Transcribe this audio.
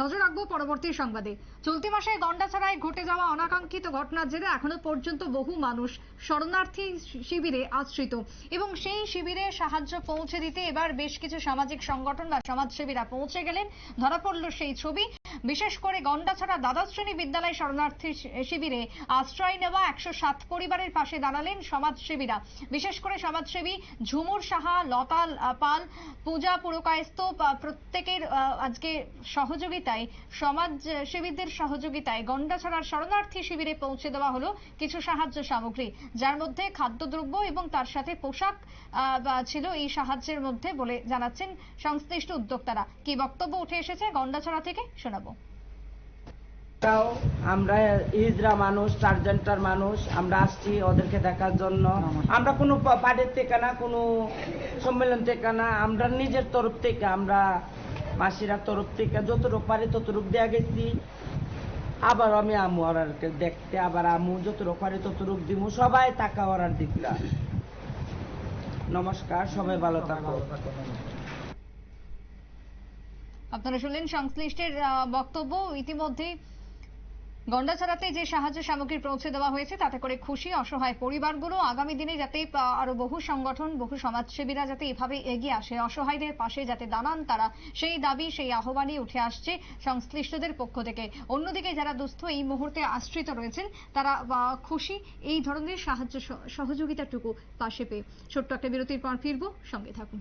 নজর রাখব পরবর্তী সংবাদে। চলতি মাসে গন্ডাছড়ায় ঘটে যাওয়া অনাকাঙ্ক্ষিত ঘটনার জেরে এখনও পর্যন্ত বহু মানুষ শরণার্থী শিবিরে আশ্রিত এবং সেই শিবিরে সাহায্য পৌঁছে দিতে এবার বেশ কিছু সামাজিক সংগঠন বা সমাজসেবীরা পৌঁছে গেলেন। ধরা পড়ল সেই ছবি। বিশেষ করে গন্ডাছড়া দ্বাদশ শ্রেণি বিদ্যালয় শরণার্থী শিবিরে আশ্রয় নেওয়া একশো সাত পরিবারের পাশে দাঁড়ালেন সমাজসেবীরা। বিশেষ করে সমাজসেবী ঝুমুর সাহা, লতাল পাল, পূজা পুরকায়স্ত প্রত্যেকের আজকে সহযোগিতায়, সমাজসেবীদের সহযোগিতায় গন্ডাছড়ার শরণার্থী শিবিরে পৌঁছে দেওয়া হলো কিছু সাহায্য সামগ্রী। যার মধ্যে খাদ্যদ্রব্য এবং তার সাথে পোশাক ছিল এই সাহায্যের মধ্যে বলে জানাচ্ছেন সংশ্লিষ্ট উদ্যোক্তারা। কি বক্তব্য উঠে এসেছে গন্ডাছড়া থেকে? শোনাবো। তাও আমরা ইজরা মানুষ সার্জেন্টার মানুষ আমরা আসছি ওদেরকে দেখার জন্য। আমরা কোনো পার্টির থেকে না কোনো সম্মেলন থেকে না আমরা নিজের তরফ থেকে আমরা মাসিরা তরফ থেকে যতটুকু পারি ততটুকু দেয়া গেছি। আবার আমি আমু ওরারকে দেখতে আবার আমু যতটুকু পারি ততটুকু দিমু। সবাই টাকা ওরার দিকলা নমস্কার সবাই ভালো থাকো। আপনারা শুনলেন সংশ্লিষ্টের বক্তব্য। ইতিমধ্যে গন্ডাছড়াতে যে সাহায্য সামগ্রী পৌঁছে দেওয়া হয়েছে, তাতে করে খুশি, অসহায় পরিবারগুলো আগামী দিনে যাতে আরও বহু সংগঠন, বহু সমাজসেবীরা যাতে এভাবে এগিয়ে আসে, অসহায়দের পাশে যাতে দাঁড়ান, তারা সেই দাবি, সেই আহ্বানই উঠে আসছে সংশ্লিষ্টদের পক্ষ থেকে। অন্যদিকে যারা দুস্থ এই মুহূর্তে আশ্রিত রয়েছেন, তারা খুশি এই ধরনের সাহায্য সহ- সহযোগিতাটুকু পাশে পেয়ে ছোট্ট একটা বিরতির পর ফিরবো। সঙ্গে থাকুন।